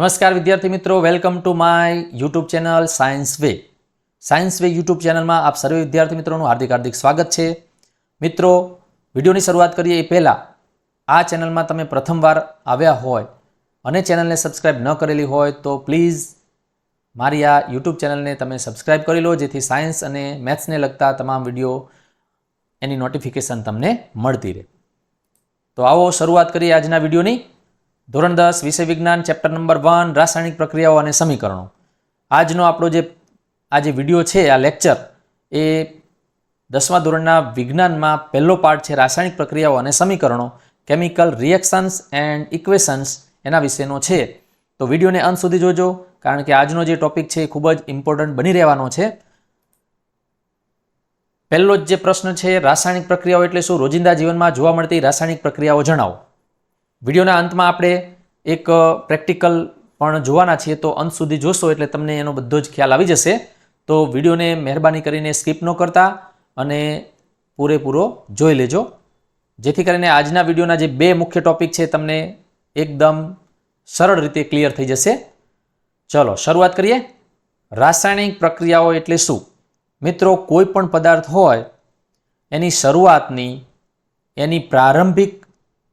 નમસ્કાર વિદ્યાર્થી મિત્રો welcome to my YouTube channel Science Way Science Way YouTube ચેનલમાં આપ સર્વે વિદ્યાર્થી મિત્રોનું હાર્દિક હાર્દિક સ્વાગત છે. મિત્રો, વિડીયોની શરૂઆત કરીએ એ પહેલાં, આ ચેનલમાં તમે પ્રથમવાર આવ્યા હોય અને ચેનલને સબસ્ક્રાઇબ ન કરેલી હોય તો પ્લીઝ મારી આ યુટ્યુબ ચેનલને તમે સબસ્ક્રાઇબ કરી લો, જેથી સાયન્સ અને મેથ્સને લગતા તમામ વીડિયો એની નોટિફિકેશન તમને મળતી રહે. તો આવો શરૂઆત કરીએ આજના વિડીયોની. ધોરણ દસ, વિષય વિજ્ઞાન ચેપ્ટર નંબર વન રાસાયણિક પ્રક્રિયાઓ અને સમીકરણો. આજનો આપણો જે, આ જે વીડિયો છે, આ લેક્ચર એ દસમા ધોરણના વિજ્ઞાનમાં પહેલો પાર્ટ છે રાસાયણિક પ્રક્રિયાઓ અને સમીકરણો કેમિકલ રિએક્શન્સ એન્ડ ઇક્વેશન્સ એના વિશેનો છે. તો વિડીયોને અંત સુધી જોજો, કારણ કે આજનો જે ટોપિક છે એ ખૂબ જ ઇમ્પોર્ટન્ટ બની રહેવાનો છે. પહેલો જ જે પ્રશ્ન છે, રાસાયણિક પ્રક્રિયાઓ એટલે શું? રોજિંદા જીવનમાં જોવા મળતી રાસાયણિક પ્રક્રિયાઓ જણાવો. વિડીયોના અંતમાં આપણે એક પ્રેક્ટિકલ પણ જોવાના છીએ, તો અંત સુધી જોશો એટલે તમને એનો બધો જ ખ્યાલ આવી જશે. તો વિડીયોને મહેરબાની કરીને સ્કીપ ન કરતા અને પૂરેપૂરો જોઈ લેજો. જેથી કરીને આજના વિડીયોના જે બે મુખ્ય ટોપિક છે, તમને એકદમ સરળ રીતે ક્લિયર થઈ જશે. ચલો, શરૂઆત કરીએ. રાસાયણિક પ્રક્રિયાઓ એટલે શું? મિત્રો, કોઈ પણ પદાર્થ હોય, એની શરૂઆતની, એની પ્રારંભિક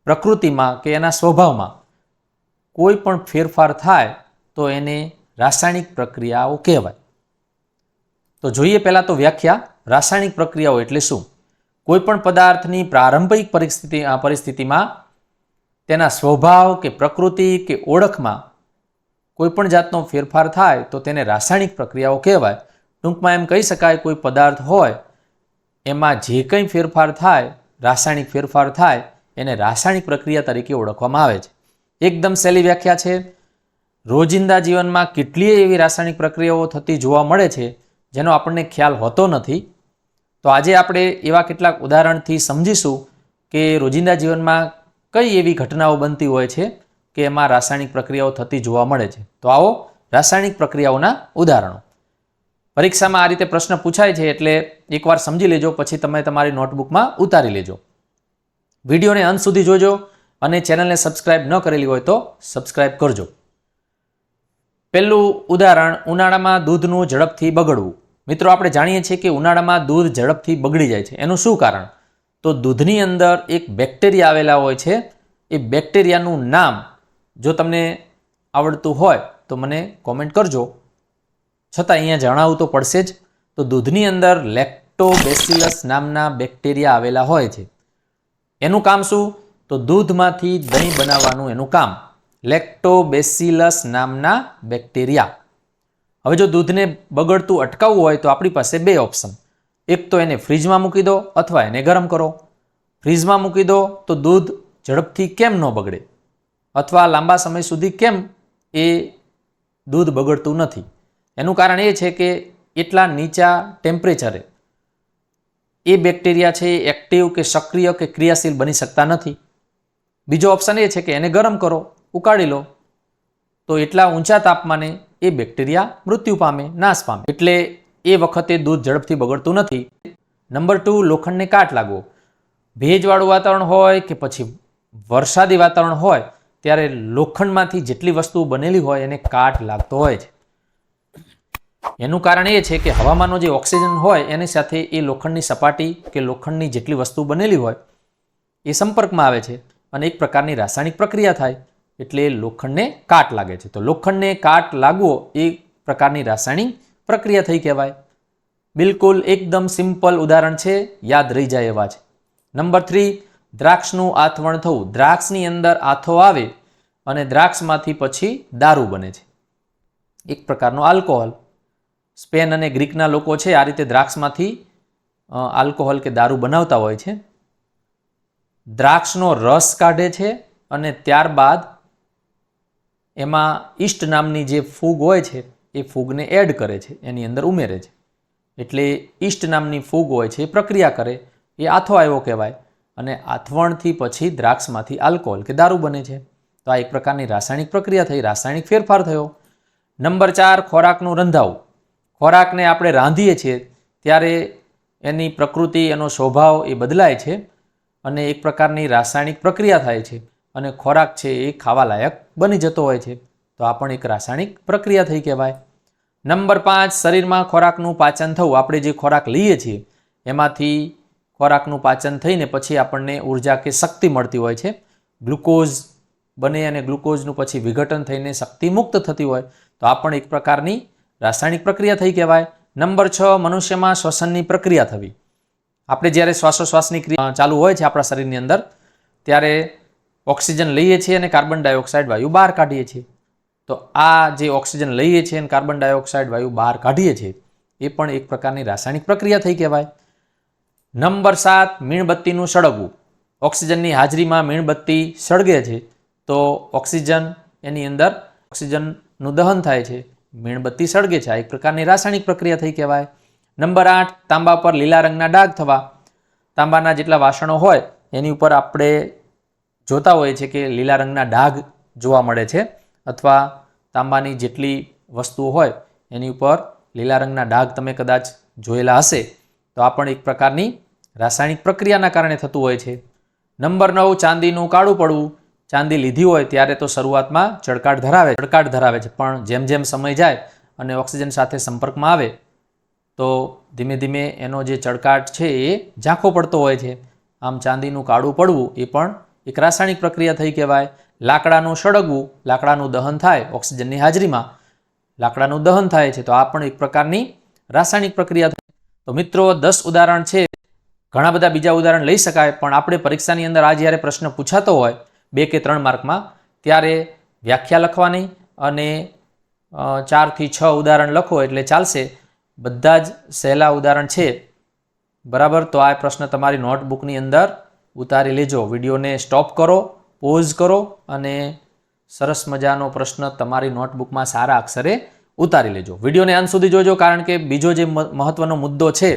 પ્રકૃતિમાં કે એના સ્વભાવમાં કોઈ પણ ફેરફાર થાય તો એને રાસાયણિક પ્રક્રિયાઓ કહેવાય. તો જોઈએ પહેલાં તો વ્યાખ્યા રાસાયણિક પ્રક્રિયાઓ એટલે શું? કોઈ પણ પદાર્થની પ્રારંભિક પરિસ્થિતિ પરિસ્થિતિમાં તેના સ્વભાવ કે પ્રકૃતિ કે ઓળખમાં કોઈ પણ જાતનો ફેરફાર થાય તો તેને રાસાયણિક પ્રક્રિયાઓ કહેવાય. ટૂંકમાં એમ કહી શકાય કોઈ પદાર્થ હોય એમાં જે કંઈ ફેરફાર થાય, રાસાયણિક ફેરફાર થાય એને રાસાયણિક પ્રક્રિયા તરીકે ઓળખવામાં આવે છે. એકદમ સહેલી વ્યાખ્યા છે. રોજિંદા જીવનમાં કેટલીય એવી રાસાયણિક પ્રક્રિયાઓ થતી જોવા મળે છે, જેનો આપણને ખ્યાલ હોતો નથી. તો આજે આપણે એવા કેટલાક ઉદાહરણથી સમજીશું કે રોજિંદા જીવનમાં કઈ એવી ઘટનાઓ બનતી હોય છે કે એમાં રાસાયણિક પ્રક્રિયાઓ થતી જોવા મળે છે. તો આવો રાસાયણિક પ્રક્રિયાઓના ઉદાહરણો. પરીક્ષામાં આ રીતે પ્રશ્ન પૂછાય છે એટલે એકવાર સમજી લેજો, પછી તમે તમારી નોટબુકમાં ઉતારી લેજો. વિડીયોને અંત સુધી જોજો અને ચેનલને સબસ્ક્રાઇબ ન કરેલી હોય તો સબસ્ક્રાઇબ કરજો. પહેલું ઉદાહરણ, ઉનાળામાં દૂધનું ઝડપથી બગડવું. મિત્રો, આપણે જાણીએ છીએ કે ઉનાળામાં દૂધ ઝડપથી બગડી જાય છે. એનું શું કારણ? તો દૂધની અંદર એક બેક્ટેરિયા આવેલા હોય છે. એ બેક્ટેરિયાનું નામ જો તમને આવડતું હોય તો મને કોમેન્ટ કરજો. છતાં અહીંયા જણાવવું તો પડશે જ. તો દૂધની અંદર લેક્ટોબેસિલસ નામના બેક્ટેરિયા આવેલા હોય છે. એનું કામ શું? તો દૂધમાંથી દહીં બનાવવાનું એનું કામ. લેક્ટોબેસિલસ નામના બેક્ટેરિયા હવે જો દૂધને બગડતું અટકાવવું હોય તો આપણી પાસે બે ઓપ્શન એક તો એને ફ્રીજમાં મૂકી દો અથવા એને ગરમ કરો. ફ્રીજમાં મૂકી દો તો દૂધ ઝડપથી કેમ ન બગડે? અથવા લાંબા સમય સુધી કેમ એ દૂધ બગડતું નથી? એનું કારણ એ છે કે એટલા નીચા ટેમ્પરેચરે એ બેક્ટેરિયા છે એ એક્ટિવ કે સક્રિય કે ક્રિયાશીલ બની શકતા નથી. બીજો ઓપ્શન એ છે કે એને ગરમ કરો, ઉકાળી લો, તો એટલા ઊંચા તાપમાને એ બેક્ટેરિયા મૃત્યુ પામે, નાશ પામે. એટલે એ વખતે દૂધ ઝડપથી બગડતું નથી. નંબર ટુ, લોખંડને કાટ લાગવો. ભેજવાળું વાતાવરણ હોય કે પછી વરસાદી વાતાવરણ હોય, ત્યારે લોખંડમાંથી જેટલી વસ્તુઓ બનેલી હોય એને કાટ લાગતો હોય છે. એનું કારણ એ છે કે હવામાનનો જે ઓક્સિજન હોય, એની સાથે એ લોખંડની સપાટી કે લોખંડની જેટલી વસ્તુ બનેલી હોય, એ સંપર્કમાં આવે છે અને એક પ્રકારની રાસાયણિક પ્રક્રિયા થાય, એટલે લોખંડને કાટ લાગે છે. તો લોખંડને કાટ લાગવો એ પ્રકારની રાસાયણિક પ્રક્રિયા થઈ કહેવાય. બિલકુલ એકદમ સિમ્પલ ઉદાહરણ છે, યાદ રહી જાય એવા છે. નંબર થ્રી, દ્રાક્ષનું આથવણ થવું. દ્રાક્ષની અંદર આથો આવે અને દ્રાક્ષમાંથી પછી દારૂ બને છે. એક પ્રકારનો આલ્કોહોલ. સ્પેન અને ગ્રીકના લોકો છે, આ રીતે દ્રાક્ષમાંથી આલ્કોહોલ કે દારૂ બનાવતા હોય છે. દ્રાક્ષનો રસ કાઢે છે અને ત્યારબાદ એમાં ઈસ્ટ નામની જે ફૂગ હોય છે, એ ફૂગને એડ કરે છે, એની અંદર ઉમેરે છે. એટલે ઈસ્ટ નામની ફૂગ હોય છે, એ પ્રક્રિયા કરે, એ આથો આવ્યો કહેવાય. અને આથવણથી પછી દ્રાક્ષમાંથી આલ્કોહોલ કે દારૂ બને છે. તો આ એક પ્રકારની રાસાયણિક પ્રક્રિયા થઈ, રાસાયણિક ફેરફાર થયો. નંબર ચાર, ખોરાકનું રંધાવું. ખોરાકને આપણે રાંધીએ છીએ, ત્યારે એની પ્રકૃતિ, એનો સ્વભાવ એ બદલાય છે અને એક પ્રકારની રાસાયણિક પ્રક્રિયા થાય છે અને ખોરાક છે એ ખાવા લાયક બની જતો હોય છે. તો આ પણ એક રાસાયણિક પ્રક્રિયા થઈ કહેવાય. નંબર પાંચ, શરીરમાં ખોરાકનું પાચન થવું. આપણે જે ખોરાક લઈએ છીએ, એમાંથી ખોરાકનું પાચન થઈને પછી આપણને ઊર્જા કે શક્તિ મળતી હોય છે. ગ્લુકોઝ બને અને ગ્લુકોઝનું પછી વિઘટન થઈને શક્તિ મુક્ત થતી હોય. તો આ પણ એક પ્રકારની રાસાયણિક પ્રક્રિયા થઈ કહેવાય. નંબર છ, મનુષ્યમાં શ્વસનની પ્રક્રિયા થવી. આપણે જ્યારે શ્વાસોશ્વાસની ક્રિયા ચાલુ હોય છે આપણા શરીરની અંદર, ત્યારે ઓક્સિજન લઈએ છીએ અને કાર્બન ડાયોક્સાઇડ વાયુ બહાર કાઢીએ છીએ. તો આ જે ઓક્સિજન લઈએ છીએ અને કાર્બન ડાયોક્સાઇડ વાયુ બહાર કાઢીએ છીએ, એ પણ એક પ્રકારની રાસાયણિક પ્રક્રિયા થઈ કહેવાય. નંબર સાત, મીણબત્તીનું સળગવું. ઓક્સિજનની હાજરીમાં મીણબત્તી સળગે છે, તો ઓક્સિજન એની અંદર, ઓક્સિજનનું દહન થાય છે. મીણબત્તી સળગે છે. આ એક પ્રકારની રાસાયણિક પ્રક્રિયા થઈ કહેવાય. નંબર આઠ, તાંબા પર લીલા રંગના ડાઘ થવા. તાંબાના જેટલા વાસણો હોય, એની ઉપર આપણે જોતા હોઈએ છીએ કે લીલા રંગના ડાઘ જોવા મળે છે. અથવા તાંબાની જેટલી વસ્તુઓ હોય, એની ઉપર લીલા રંગના ડાઘ તમે કદાચ જોયેલા હશે. તો આ પણ એક પ્રકારની રાસાયણિક પ્રક્રિયાના કારણે થતું હોય છે. નંબર નવ, ચાંદીનું કાળું પડવું. ચાંદી લીધી હોય ત્યારે તો શરૂઆતમાં ચળકાટ ધરાવે ચળકાટ ધરાવે છે. પણ જેમ જેમ સમય જાય અને ઓક્સિજન સાથે સંપર્કમાં આવે, તો ધીમે ધીમે એનો જે ચળકાટ છે એ ઝાંખો પડતો હોય છે. આમ ચાંદીનું કાળું પડવું એ પણ એક રાસાયણિક પ્રક્રિયા થઈ કહેવાય. લાકડાનું સળગવું, લાકડાનું દહન થાય ઓક્સિજનની હાજરીમાં. લાકડાનું દહન થાય છે તો આ પણ એક પ્રકારની રાસાયણિક પ્રક્રિયા તો મિત્રો, દસ ઉદાહરણ છે. ઘણા બધા બીજા ઉદાહરણ લઈ શકાય, પણ આપણે પરીક્ષાની અંદર આ જ્યારે પ્રશ્ન પૂછાતો હોય બે કે ત્રણ માર્કમાં. ત્યારે વ્યાખ્યા લખવાની અને ચારથી છ ઉદાહરણ લખો એટલે ચાલશે. બધા જ સહેલા ઉદાહરણ છે. બરાબર? તો આ પ્રશ્ન તમારી નોટબુકની અંદર ઉતારી લેજો. વિડીયોને સ્ટોપ કરો, પોઝ કરો અને સરસ મજાનો પ્રશ્ન તમારી નોટબુકમાં સારા અક્ષરે ઉતારી લેજો. વિડીયોને અંત સુધી જોજો, કારણ કે બીજો જે મહત્ત્વનો મુદ્દો છે,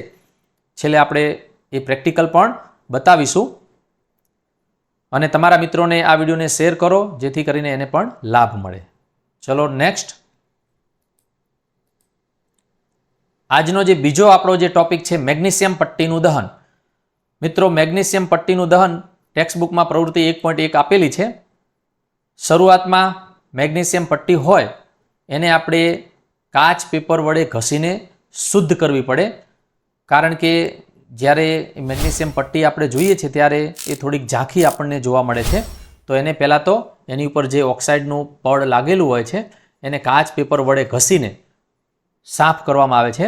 છેલ્લે આપણે એ પ્રેક્ટિકલ પણ બતાવીશું. અને તમારા મિત્રોને આ વિડીયોને શેર કરો, જેથી કરીને એને પણ લાભ મળે. ચલો નેક્સ્ટ આજનો જે બીજો આપણો જે ટોપિક છે મેગ્નેશિયમ પટ્ટીનું દહન. મિત્રો, મેગ્નેશિયમ પટ્ટીનું દહન ટેક્સ્ટબુકમાં પ્રવૃત્તિ એક પોઈન્ટ એક આપેલી છે. શરૂઆતમાં મેગ્નેશિયમ પટ્ટી હોય, એને આપણે કાચ પેપર વડે ઘસીને શુદ્ધ કરવી પડે. કારણ કે જ્યારે મેગ્નેશિયમ પટ્ટી આપણે જોઈએ છે ત્યારે એ થોડીક ઝાંખી આપણને જોવા મળે છે. તો એને પહેલાં તો એની ઉપર જે ઓક્સાઇડનું પડ લાગેલું હોય છે, એને કાચ પેપર વડે ઘસીને સાફ કરવામાં આવે છે.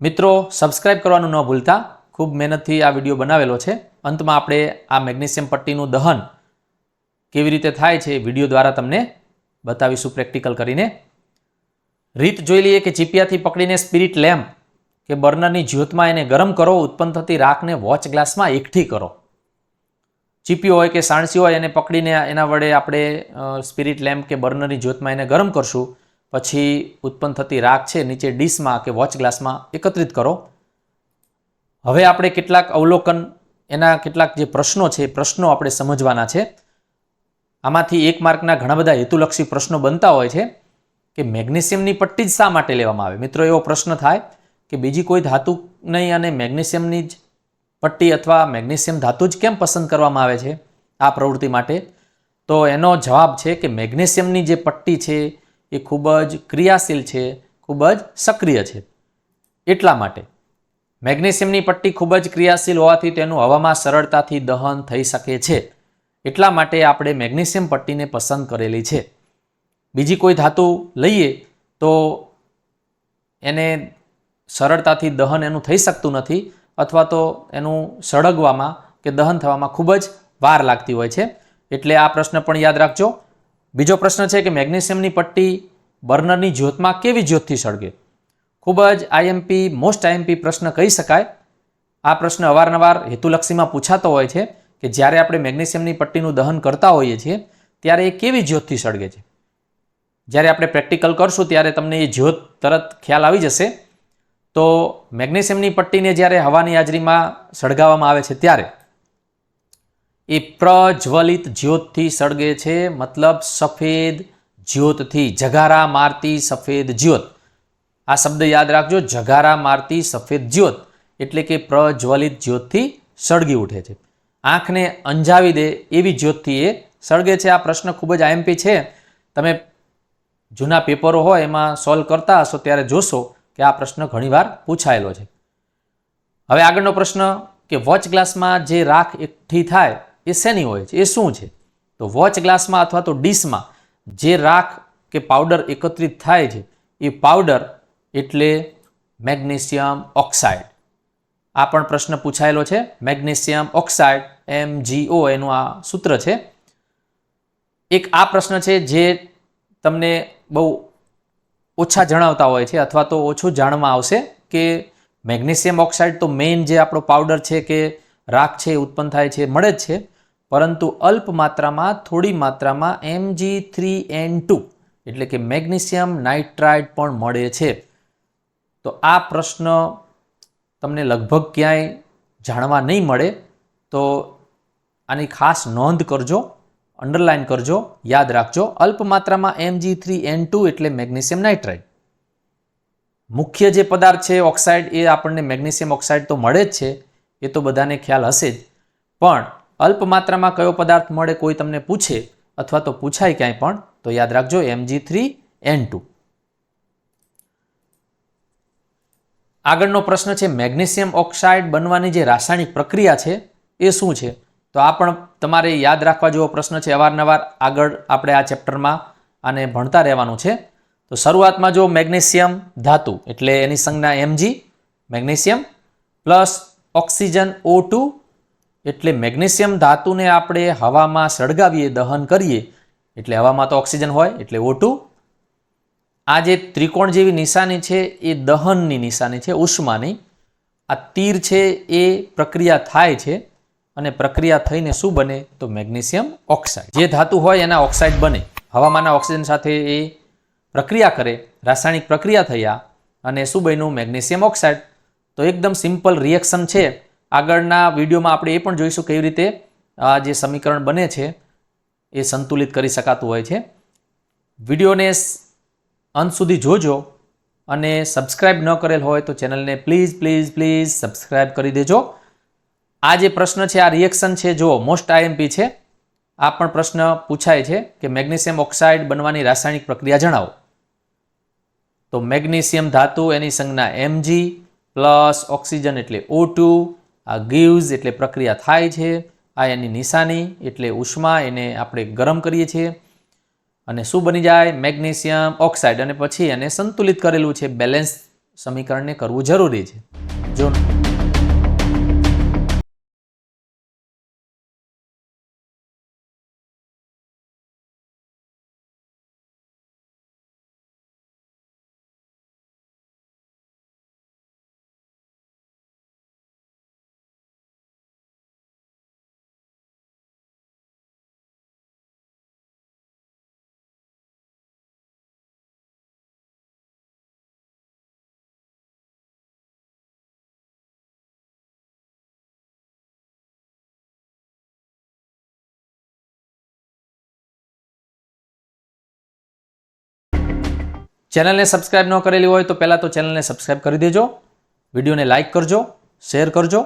મિત્રો, સબસ્ક્રાઇબ કરવાનું ન ભૂલતા. ખૂબ મહેનતથી આ વીડિયો બનાવેલો છે. અંતમાં આપણે આ મેગ્નેશિયમ પટ્ટીનું દહન કેવી રીતે થાય છે વીડિયો દ્વારા તમને બતાવીશું પ્રેક્ટિકલ કરીને. રીત જોઈ લઈએ કે ચીપિયાથી પકડીને સ્પિરિટ લેમ્પ કે બર્નરની જ્યોતમાં એને ગરમ કરો, ઉત્પન્ન થતી રાખને વોચ ગ્લાસમાં એકઠી કરો. ચીપી હોય કે સાણસી હોય એને પકડીને એના વડે આપણે સ્પિરિટ લેમ્પ કે બર્નરની જ્યોતમાં એને ગરમ કરશું, પછી ઉત્પન્ન થતી રાખ છે નીચે ડીશમાં કે વોચ ગ્લાસમાં એકત્રિત કરો. હવે આપણે કેટલાક અવલોકન, એના કેટલાક જે પ્રશ્નો છે, એ પ્રશ્નો આપણે સમજવાના છે. આમાંથી એક માર્કના ઘણા બધા હેતુલક્ષી પ્રશ્નો બનતા હોય છે કે મેગ્નેશિયમની પટ્ટી જ શા માટે લેવામાં આવે? મિત્રો, એવો પ્રશ્ન થાય કે બીજી કોઈ ધાતુ નહીં અને મેગ્નેશિયમની જ પટ્ટી અથવા મેગ્નેશિયમ ધાતુ જ કેમ પસંદ કરવામાં આવે છે આ પ્રવૃત્તિ માટે? તો એનો જવાબ છે કે મેગ્નેશિયમની જે પટ્ટી છે એ ખૂબ જ ક્રિયાશીલ છે, ખૂબ જ સક્રિય છે. એટલા માટે મેગ્નેશિયમની પટ્ટી ખૂબ જ ક્રિયાશીલ હોવાથી તેનું હવામાં સરળતાથી દહન થઈ શકે છે. એટલા માટે આપણે મેગ્નેશિયમ પટ્ટીને પસંદ કરેલી છે. બીજી કોઈ ધાતુ લઈએ તો એને સરળતાથી દહન એનું થઈ શકતું નથી અથવા તો એનું સળગવામાં કે દહન થવામાં ખૂબ જ વાર લાગતી હોય છે. એટલે આ પ્રશ્ન પણ યાદ રાખજો. બીજો પ્રશ્ન છે કે મેગ્નેશિયમની પટ્ટી બર્નરની જ્યોતમાં કેવી જ્યોતથી સળગે? ખૂબ જ આઈએમપી મોસ્ટ આઈએમપી પ્રશ્ન કહી શકાય. આ પ્રશ્ન અવારનવાર હેતુલક્ષીમાં પૂછાતો હોય છે કે જ્યારે આપણે મેગ્નેશિયમની પટ્ટીનું દહન કરતા હોઈએ છીએ, ત્યારે એ કેવી જ્યોતથી સળગે છે? જ્યારે આપણે પ્રેક્ટિકલ કરશું ત્યારે તમને એ જ્યોત તરત ખ્યાલ આવી જશે. તો મેગ્નેશિયમની પટ્ટીને જ્યારે હવાની હાજરીમાં સળગાવવામાં આવે છે ત્યારે એ પ્રજ્વલિત જ્યોતથી સળગે છે, મતલબ સફેદ જ્યોતથી. જગારા મારતી સફેદ જ્યોત. આ શબ્દ યાદ રાખજો, જગારા મારતી સફેદ જ્યોત એટલે કે પ્રજ્વલિત જ્યોતથી સળગી ઉઠે છે. આંખને અંજાવી દે એવી જ્યોતથી એ સળગે છે. આ પ્રશ્ન ખૂબ જ આઈએમપી છે. તમે જૂના પેપરો હોય એમાં સોલ્વ કરતા હશો ત્યારે જોશો કે આ પ્રશ્ન ઘણીવાર પૂછાયેલો છે. હવે આગળનો પ્રશ્ન કે વોચ ગ્લાસમાં જે રાખ એકઠી થાય એ શેની હોય છે? એ શું છે? તો વોચ ગ્લાસમાં અથવા તો ડીશમાં જે રાખ કે પાવડર એકત્રિત થાય છે, એ પાવડર એટલે મેગ્નેશિયમ ઓક્સાઇડ. આ પણ પ્રશ્ન પૂછાયેલો છે. મેગ્નેશિયમ ઓક્સાઇડ, એમ એનું આ સૂત્ર છે. એક આ પ્રશ્ન છે જે તમને બહુ ઓછા જણાવતા હોય છે અથવા તો ઓછું જાણવા આવશે કે મેગ્નેશિયમ ઓક્સાઇડ તો મેઇન જે આપણો પાવડર છે કે રાખ છે ઉત્પન્ન થાય છે, મળે જ છે. પરંતુ અલ્પ માત્રામાં, થોડી માત્રામાં એમજી થ્રી એન ટુ એટલે કે મેગ્નેશિયમ નાઇટ્રાઇડ પણ મળે છે. તો આ પ્રશ્ન તમને લગભગ ક્યાંય જાણવા નહીં મળે. તો આની ખાસ નોંધ કરજો. અંડરલાઇન કરજો, યાદ રાખજો, અલ્પ માત્રામાં એમજી થ્રી એન ટુ એટલે મેગ્નેશિયમ નાઇટ્રાઇડ. મુખ્ય જે પદાર્થ છે, ઓક્સાઇડ, એ આપણને મેગ્નેશિયમ ઓક્સાઇડ તો મળે જ છે, એ તો બધાને ખ્યાલ હશે જ. પણ અલ્પ માત્રામાં કયો પદાર્થ મળે કોઈ તમને પૂછે અથવા તો પૂછાય ક્યાંય પણ, તો યાદ રાખજો એમજી થ્રી એન ટુ આગળનો પ્રશ્ન છે, મેગ્નેશિયમ ઓક્સાઇડ બનવાની જે રાસાયણિક પ્રક્રિયા છે, એ શું છે? તો આ પણ તમારે યાદ રાખવા જેવો પ્રશ્ન છે અવારનવાર આગળ આપણે આ ચેપ્ટરમાં આને ભણતા રહેવાનું છે. તો શરૂઆતમાં જો મેગ્નેશિયમ ધાતુ એટલે એની સંજ્ઞા MG magnesium plus oxygen O એટલે મેગ્નેશિયમ ધાતુને આપણે હવામાં સળગાવીએ, દહન કરીએ એટલે હવામાં તો ઓક્સિજન હોય એટલે ઓ આ જે ત્રિકોણ જેવી નિશાની છે એ દહનની નિશાની છે, ઉષ્માની. આ તીર છે એ પ્રક્રિયા થાય છે અને પ્રક્રિયા થઈને શું બને? તો મેગ્નેશિયમ ઓક્સાઇડ. જે ધાતુ હોય એના ઓક્સાઇડ બને. હવામાનના ઓક્સિજન સાથે એ પ્રક્રિયા કરે. રાસાયણિક પ્રક્રિયા થયા અને શું બન્યું? Magnesium oxide. તો એકદમ સિમ્પલ રિએક્શન છે. આગળના વિડીયોમાં આપણે એ પણ જોઈશું કેવી રીતે આ જે સમીકરણ બને છે, એ સંતુલિત કરી શકાતું હોય છે. વિડીયોને અંત સુધી જોજો અને સબસ્ક્રાઇબ ન કરેલ હોય તો ચેનલને પ્લીઝ પ્લીઝ પ્લીઝ સબસ્ક્રાઇબ કરી દેજો. આ જે પ્રશ્ન છે, આ રિએક્શન છે જો મોસ્ટ આઈએમપી છે. આ પણ પ્રશ્ન પૂછાય છે કે મેગ્નેશિયમ ઓક્સાઇડ બનવાની રાસાયણિક પ્રક્રિયા જણાવો. તો મેગ્નેશિયમ ધાતુ એની સંજ્ઞા એમજી પ્લસ ઓક્સિજન એટલે ઓ આ ગીવ્સ એટલે પ્રક્રિયા થાય છે, આ એની નિશાની એટલે ઉષ્મા એને આપણે ગરમ કરીએ છીએ. અને શું બની જાય? Magnesium oxide. અને પછી એને સંતુલિત કરેલું છે બેલેન્સ સમીકરણને કરવું જરૂરી છે. જો ચેનલને સબસ્ક્રાઇબ ન કરેલી હોય તો પહેલાં તો ચેનલને સબસ્ક્રાઇબ કરી દેજો. વિડીયોને લાઇક કરજો, શેર કરજો.